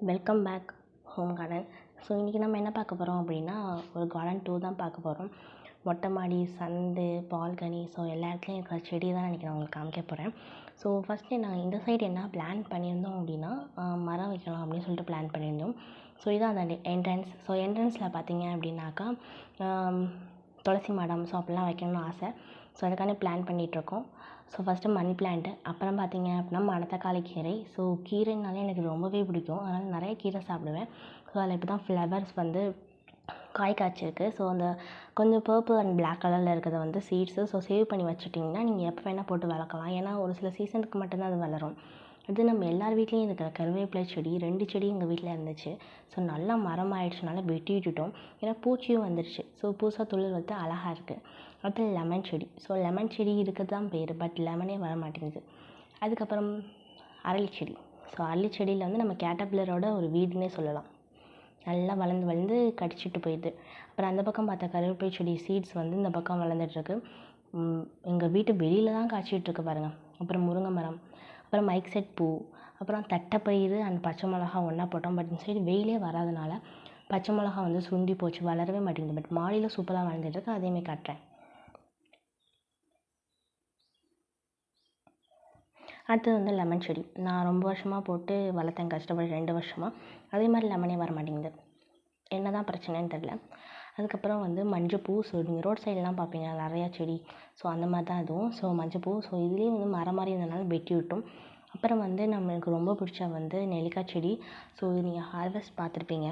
Welcome back home garden so இன்றைக்கி நம்ம என்ன பார்க்க போகிறோம் அப்படின்னா ஒரு கார்டன் டூர் தான் பார்க்க போகிறோம் மொட்டை மாடி சந்து பால்கனி ஸோ எல்லா இடத்துலையும் இருக்கிற செடி தான் இன்றைக்கி நான் உங்களுக்கு காமிக்க போகிறேன் ஸோ ஃபஸ்ட்டு நாங்கள் இந்த சைடு என்ன பிளான் பண்ணியிருந்தோம் அப்படின்னா மரம் வைக்கலாம் அப்படின்னு சொல்லிட்டு பிளான் பண்ணியிருந்தோம். ஸோ இதான் அந்த என்ட்ரன்ஸ் ஸோ என்ட்ரன்ஸில் பார்த்தீங்க அப்படின்னாக்கா துளசி மாடம் ஸோ அப்படிலாம் வைக்கணும்னு ஆசை. ஸோ அதுக்காண்டி பிளான் பண்ணிகிட்ருக்கோம் ஸோ ஃபஸ்ட்டு மணி பிளான்ட்டு அப்புறம் பார்த்தீங்க அப்படின்னா மணத்தக்காளி கீரை. ஸோ கீரைனாலே எனக்கு ரொம்பவே பிடிக்கும். அதனால் நிறைய கீரை சாப்பிடுவேன். ஸோ அதில் இப்போ தான் ஃப்ளவர்ஸ் வந்து காய் காய்ச்சிருக்கு. ஸோ அந்த கொஞ்சம் பர்பிள் அண்ட் பிளாக் கலரில் இருக்கிறத வந்து சீட்ஸு ஸோ சேவ் பண்ணி வச்சுட்டிங்கன்னா நீங்கள் எப்போ வேணால் போட்டு வளர்க்கலாம். ஏன்னா ஒரு சில சீசனுக்கு மட்டும்தான் அது வளரும். அது நம்ம எல்லார் வீட்லேயும் இருக்கிற கருவேப்பிலை செடி ரெண்டு செடி எங்கள் வீட்டில் இருந்துச்சு. ஸோ நல்லா மரம் ஆயிடுச்சுனால வெட்டி விட்டுட்டோம் ஏன்னா பூச்சியும் வந்துருச்சு. ஸோ புதுசாக துளிர் வந்து அழகாக இருக்குது அப்புறம் லெமன் செடி. ஸோ லெமன் செடி இருக்கிறது தான் பேர். பட் லெமனே வர மாட்டேங்குது அதுக்கப்புறம் அரளி செடி ஸோ அரளி செடியில் வந்து நம்ம கேட்டபில்லரோட ஒரு வீடுன்னே சொல்லலாம். நல்லா வளர்ந்து வளர்ந்து கடிச்சிட்டு போயிடுது. அப்புறம் அந்த பக்கம் பார்த்தா கருவேப்பிலை செடி சீட்ஸ் வந்து இந்த பக்கம் வளர்ந்துட்டுருக்கு. எங்கள் வீட்டு வெளியில் தான் காய்ச்சிட்ருக்கு பாருங்கள் அப்புறம் முருங்கை மரம் அப்புறம் மைக் செட் பூ அப்புறம் தட்டைப்பயிறு அண்ட் பச்சை மிளகா ஒன்றா போட்டோம். பட் இந்த சைடு வெயிலே வராதனால பச்சை மிளகா வந்து சுண்டி போச்சு வளரவே மாட்டேங்குது. பட் மாடியில் சூப்பராக வளர்ந்துட்டுருக்கு. அதையுமே காட்டுறேன். அடுத்தது வந்து லெமன் செடி. நான் ரொம்ப வருஷமாக போட்டு வளர்த்தேன் கஷ்டப்பட்டு ரெண்டு வருஷமாக அதே மாதிரி லெமனே வர மாட்டேங்குது. என்ன தான் பிரச்சனைன்னு தெரில அதுக்கப்புறம் வந்து மஞ்சப்பூ ஸோ நீங்கள் ரோட் சைட்லாம் பார்ப்பீங்க நிறையா செடி. ஸோ அந்த மாதிரி தான் இதுவும். ஸோ மஞ்சப்பூ ஸோ இதுலேயும் வந்து மரம் மாதிரி இருந்தனால வெட்டி விட்டோம். அப்புறம் வந்து நம்மளுக்கு ரொம்ப பிடிச்ச வந்து நெல்லிக்காய் செடி. ஸோ இது நீங்கள் ஹார்வெஸ்ட் பார்த்துருப்பீங்க.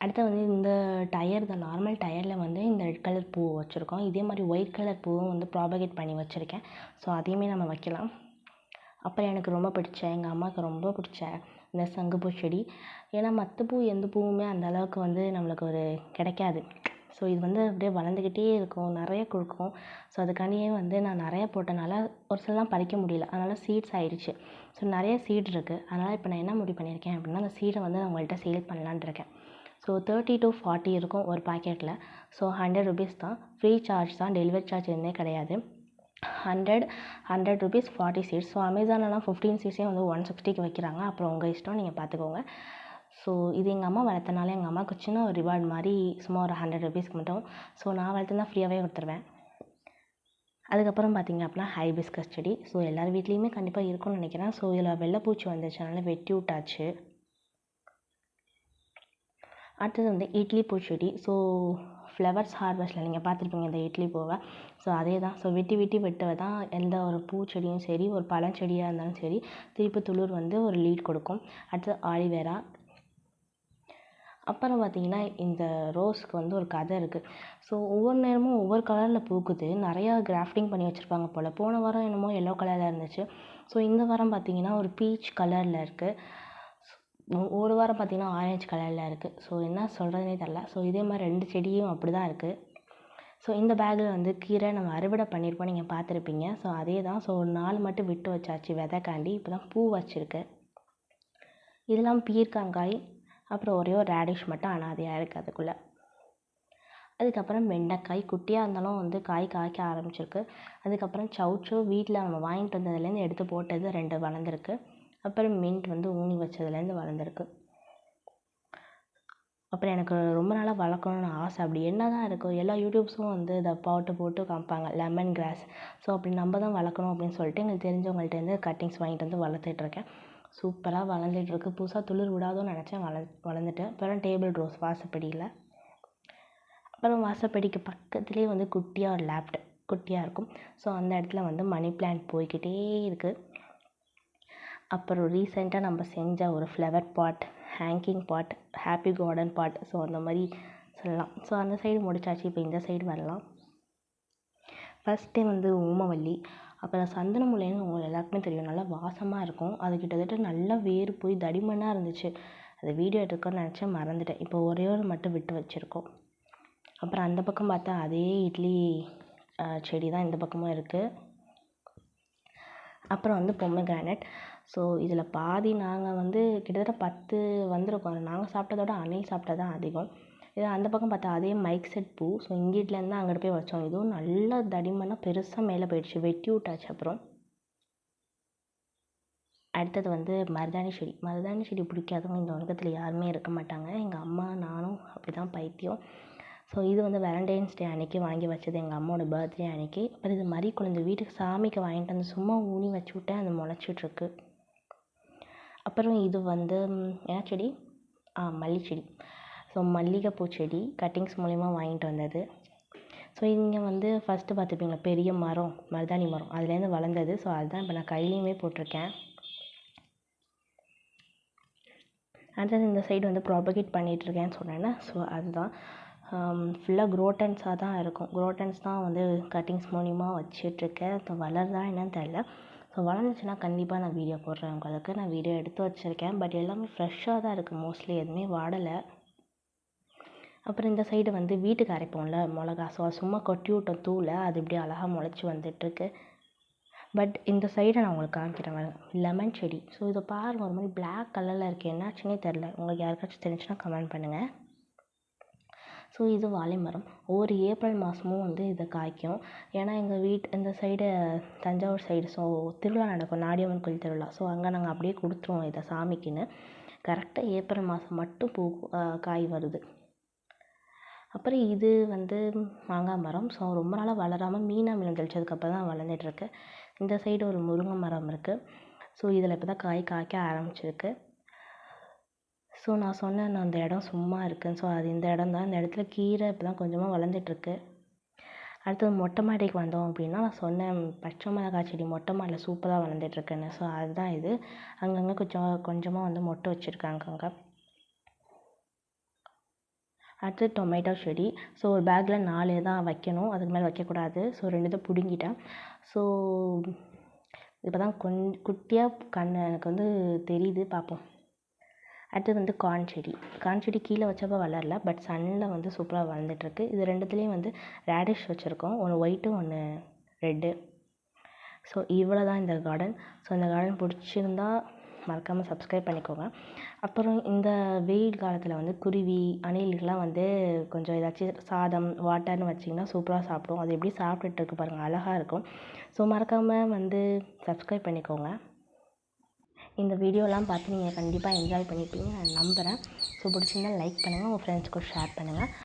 அடுத்து வந்து இந்த டயர் தான் நார்மல் டயரில் வந்து இந்த ரெட் கலர் பூ வச்சுருக்கோம். இதே மாதிரி ஒயிட் கலர் பூவும் வந்து ப்ராபகேட் பண்ணி வச்சுருக்கேன். ஸோ அதையுமே நம்ம வைக்கலாம். அப்புறம் எனக்கு ரொம்ப பிடிச்ச எங்கள் அம்மாவுக்கு ரொம்ப பிடிச்ச இந்த சங்குப்பூ செடி. ஏன்னா மற்ற பூ எந்த பூவுமே அந்த அளவுக்கு வந்து நம்மளுக்கு ஒரு கிடைக்காது. ஸோ இது வந்து அப்படியே வளர்ந்துக்கிட்டே இருக்கும் நிறைய கொடுக்கும். ஸோ அதுக்காண்டியே வந்து நான் நிறைய போட்டனால ஒரு சிலலாம் பறிக்க முடியல. அதனால் சீட்ஸ் ஆயிடுச்சு. ஸோ நிறைய சீட் இருக்குது அதனால் இப்போ நான் என்ன முடிவு பண்ணியிருக்கேன் அப்படின்னா அந்த சீடை வந்து நான் உங்கள்கிட்ட சேல் பண்ணலான்ட்டு இருக்கேன். ஸோ தேர்ட்டி டு ஃபார்ட்டி இருக்கும் ஒரு பாக்கெட்டில் ஸோ ஹண்ட்ரட் ருபீஸ் தான். ஃப்ரீ சார்ஜ் தான். டெலிவரி சார்ஜ் எதுவுமே கிடையாது. Hundred hundred rupees forty cents so அமேசான்லலாம் fifteen சீட்ஸே வந்து ஒன் சிக்ஸ்டிக்கு வைக்கிறாங்க. அப்புறம் உங்கள் இஷ்டம் நீங்கள் பார்த்துக்கோங்க ஸோ இது எங்கள் அம்மா வளர்த்தனால எங்கள் அம்மாவுக்கு சின்ன ஒரு ரிவார்டு மாதிரி சும்மா ஒரு ஹண்ட்ரட் ருபீஸ்க்கு மட்டும். ஸோ நான் வளர்த்துனா ஃப்ரீயாகவே கொடுத்துருவேன். அதுக்கப்புறம் பார்த்தீங்க அப்படின்னா ஹைபிஸ்கஸ் செடி. ஸோ எல்லார் வீட்லேயுமே கண்டிப்பாக இருக்கும்னு நினைக்கிறேன். ஸோ இதில் வெள்ளைப்பூச்சி வந்துச்சு. அதனால் வெட்டி விட்டாச்சு. அடுத்தது வந்து இட்லி பூச்செடி ஸோ ஃப்ளவர்ஸ் ஹார்வெஸ்ட்டில் நீங்கள் பார்த்துருப்பீங்க இந்த இட்லி பூவை ஸோ அதே தான். ஸோ வெட்டி வெட்டி வெட்டவை தான். எந்த ஒரு பூச்செடியும் சரி ஒரு பழச்செடியாக இருந்தாலும் சரி திருப்பி துளிர் வந்து ஒரு லீட் கொடுக்கும். அடுத்தது ஆலிவேரா அப்புறம் பார்த்திங்கன்னா இந்த ரோஸ்க்கு வந்து ஒரு கதை இருக்குது ஸோ ஒவ்வொரு நேரமும் ஒவ்வொரு கலரில் பூக்குது. நிறையா கிராஃப்டிங் பண்ணி வச்சுருப்பாங்க போல். போன வாரம் என்னமோ எல்லோ கலரில் இருந்துச்சு. ஸோ இந்த வாரம் பார்த்திங்கன்னா ஒரு பீச் கலரில் இருக்குது ஒரு வாரம் பார்த்திங்கன்னா ஆரஞ்சு கலரில் இருக்குது ஸோ என்ன சொல்கிறதுனே தெரில ஸோ இதே மாதிரி ரெண்டு செடியும் அப்படி தான் இருக்குது ஸோ இந்த பேக்கில் வந்து கீரை நம்ம அறுவடை பண்ணியிருப்போம் நீங்கள் பார்த்துருப்பீங்க. ஸோ அதே தான் ஸோ ஒரு நாள் மட்டும் விட்டு வச்சாச்சு விதைக்காண்டி. இப்போ தான் பூ வச்சுருக்கு. இதெல்லாம் பீர்க்காங்காய் அப்புறம் ஒரே ஒரு ரேடிஷ் மட்டும் அனாதையாக இருக்குது அதுக்குள்ளே. அதுக்கப்புறம் வெண்டைக்காய் குட்டியாக இருந்தாலும் வந்து காய் காய்க்க ஆரம்பிச்சிருக்கு. அதுக்கப்புறம் சவுச்சோ வீட்டில் நம்ம வாங்கிட்டு வந்ததுலேருந்து எடுத்து போட்டது ரெண்டு வளர்ந்துருக்கு. அப்புறம் மின்ட் வந்து ஊனி வச்சதுலேருந்து வளர்ந்துருக்கு. அப்புறம் எனக்கு ரொம்ப நாளாக வளர்க்கணுன்னு ஆசை. அப்படி என்ன தான் இருக்கும் எல்லா யூடியூப்ஸும் வந்து இதை பாட்டு போட்டு காமிப்பாங்க லெமன் கிராஸ் ஸோ அப்படி நம்ம தான் வளர்க்கணும் அப்படின்னு சொல்லிட்டு எங்களுக்கு தெரிஞ்சவங்கள்ட்டேருந்து கட்டிங்ஸ் வாங்கிட்டு வந்து வளர்த்துட்ருக்கேன் சூப்பராக வளர்ந்துட்டுருக்கு புதுசாக துளிர் விடாதோன்னு நினச்சேன் வள வளர்ந்துட்டு. அப்புறம் டேபிள் ரோஸ் வாசப்படியில். அப்புறம் வாசப்படிக்கு பக்கத்துலேயே வந்து குட்டியாக ஒரு லேப்ட் குட்டியாக இருக்கும். ஸோ அந்த இடத்துல வந்து மணி பிளான்ட் போய்கிட்டே இருக்குது அப்புறம் ரீசெண்டாக நம்ம செஞ்ச ஒரு flower pot hanging pot happy garden pot so அந்த மாதிரி சொல்லலாம். ஸோ அந்த சைடு முடிச்சாச்சு. இப்போ இந்த சைடு வரலாம். ஃபஸ்ட்டு வந்து ஓமவல்லி அப்புறம் சந்தனமுல்லைன்னு உங்களுக்கு எல்லாருக்குமே தெரியும். நல்லா வாசமாக இருக்கும். அது கிட்டத்தட்ட நல்லா வேர் போய் தடிமனாக இருந்துச்சு. அது வீடியோ எடுக்கணும்னு நினச்சேன். மறந்துட்டேன். இப்போ ஒரே ஒரு மட்டும் விட்டு வச்சுருக்கோம். அப்புறம் அந்த பக்கம் பார்த்தா அதே இட்லி செடி தான் இந்த பக்கமும் இருக்குது அப்புறம் வந்து பொம்மை கிரானைட் ஸோ இதில் பாதி நாங்கள் வந்து கிட்டத்தட்ட பத்து வந்திருக்கோம். நாங்கள் சாப்பிட்டதோட அணில் சாப்பிட்டது தான் அதிகம். இது அந்த பக்கம் பார்த்தா அதே மைக் செட் பூ. ஸோ இங்கிட்லேருந்து அங்கிட்டு போய் வச்சோம். இதுவும் நல்லா தடிமனாக பெருசாக மேலே போயிடுச்சு. வெட்டி விட்டாச்சு அப்புறம். அடுத்தது வந்து மருதாணி செடி. மருதாணி செடி பிடிக்காதவங்க இந்த உலகத்தில் யாருமே இருக்க மாட்டாங்க. எங்கள் அம்மா நானும் அப்படி தான் பைத்தியம். ஸோ இது வந்து வேலண்டைன்ஸ் டே அன்றைக்கி வாங்கி வச்சது எங்கள் அம்மாவோட பர்த்டே அன்றைக்கி அப்புறம் இது மாதிரி குழந்தை வீட்டுக்கு சாமிக்கு வாங்கிட்டு வந்து சும்மா ஊனி வச்சு விட்டேன். அது முளைச்சிட்ருக்கு அப்புறம் இது வந்து என்ன செடி? ஆ மல்லி செடி. ஸோ மல்லிகைப்பூ செடி கட்டிங்ஸ் மூலிமா வாங்கிட்டு வந்தது. ஸோ இங்கே வந்து ஃபஸ்ட்டு பார்த்துப்பீங்களா பெரிய மரம் மருதாணி மரம். அதுலேருந்து வளர்ந்தது. ஸோ அதுதான் இப்போ நான் கையிலையுமே போட்டிருக்கேன். அடுத்தது இந்த சைடு வந்து ப்ராபகேட் பண்ணிகிட்ருக்கேன்னு சொன்னேன்னா ஸோ அதுதான். ஃபுல்லாக குரோட்டன்ஸாக தான் இருக்கும். குரோட்டன்ஸ் தான் வந்து கட்டிங்ஸ் மூலிமா வச்சிட்ருக்கேன் ஸோ வளருதா என்னன்னு தெரில ஸோ வளர்ந்துச்சுன்னா கண்டிப்பாக நான் வீடியோ போடுறேன். உங்களுக்கு நான் வீடியோ எடுத்து வச்சுருக்கேன். பட் எல்லாமே ஃப்ரெஷ்ஷாக தான் இருக்குது மோஸ்ட்லி எதுவுமே வாடலை. அப்புறம் இந்த சைடு வந்து வீட்டுக்கு அரைப்போம்ல. மிளகா ஸோ சும்மா கொட்டி விட்ட தூளை. அது இப்படி அழகாக முளைச்சி வந்துட்டுருக்கு. பட் இந்த சைடை நான் உங்களுக்கு காமிக்கிறேன். லெமன் செடி. ஸோ இதை பாருங்கள் ஒரு மாதிரி பிளாக் கலரில் இருக்குது என்னாச்சுன்னே தெரில உங்களுக்கு யாருக்காச்சும் தெரிஞ்சுன்னா கமெண்ட் பண்ணுங்கள் ஸோ இது வாழை மரம். ஒவ்வொரு ஏப்ரல் மாதமும் வந்து இதை காய்க்கும். ஏன்னா எங்கள் வீட் இந்த சைடு தஞ்சாவூர் சைடு ஸோ திருவிழா நடக்கும். நாடியம்மன் கோயில் திருவிழா. ஸோ அங்கே நாங்கள் அப்படியே கொடுத்துருவோம் இதை சாமிக்குன்னு. கரெக்டாக ஏப்ரல் மாதம் மட்டும் பூ காய் வருது. அப்புறம் இது வந்து மாங்காய் மரம். ஸோ ரொம்ப நாளாக வளராமல் மீனாக மீன் தான் வளர்ந்துட்டுருக்கு. இந்த சைடு ஒரு முருங்கை மரம் இருக்குது ஸோ இதில் இப்போ தான் காய் காய்க்க ஆரம்பிச்சிருக்கு. ஸோ நான் சொன்னேன் அந்த இடம் சும்மா இருக்குன்னு. ஸோ அது இந்த இடம் தான். இந்த இடத்துல கீரை இப்போ தான் கொஞ்சமாக வளர்ந்துட்டுருக்கு. அடுத்தது மொட்டை மாடிக்கு வந்தோம் அப்படின்னா நான் சொன்னேன் பச்சை மிளகாய் செடி மொட்டை மாடியில் சூப்பராக வளர்ந்துட்டுருக்குன்னு. ஸோ அதுதான் இது. அங்கங்கே கொஞ்சம் கொஞ்சமாக வந்து மொட்டை வச்சுருக்காங்க அங்கே. அடுத்து டொமேட்டோ செடி. ஸோ ஒரு பேக்கில் நாலு தான் வைக்கணும். அதுக்கு மேலே வைக்கக்கூடாது ஸோ ரெண்டு தான் பிடுங்கிட்டேன். ஸோ இப்போ தான் கொஞ்சம் குட்டியாக கண் எனக்கு வந்து தெரியுது. பார்ப்போம். அடுத்தது வந்து கார்ன் செடி. கார்ன் செடி கீழே வச்சப்போ வளரல பட் சன்னில் வந்து சூப்பராக வளர்ந்துட்டுருக்கு. இது ரெண்டுத்துலேயும் வந்து ரேடிஷ் வச்சுருக்கோம். ஒன்று ஒயிட்டு ஒன்று ரெட்டு ஸோ இவ்வளோ தான் இந்த கார்டன் ஸோ இந்த கார்டன் பிடிச்சிருந்தா மறக்காமல் சப்ஸ்கிரைப் பண்ணிக்கோங்க. அப்புறம் இந்த வெயில் காலத்தில் வந்து குருவி அணில்கள்லாம் வந்து கொஞ்சம் ஏதாச்சும் சாதம் வாட்டர்னு வச்சிங்கன்னா சூப்பராக சாப்பிடும். அது எப்படி சாப்பிட்டுட்டு இருக்கு பாருங்கள் அழகாக இருக்கும். ஸோ மறக்காமல் வந்து சப்ஸ்கிரைப் பண்ணிக்கோங்க. இந்த வீடியோலாம் பார்த்து நீங்கள் கண்டிப்பாக என்ஜாய் பண்ணியிருப்பீங்க நான் நம்புகிறேன் ஸோ பிடிச்சிருந்தா லைக் பண்ணுங்கள் உங்கள் ஃப்ரெண்ட்ஸ்க்கு ஷேர் பண்ணுங்கள்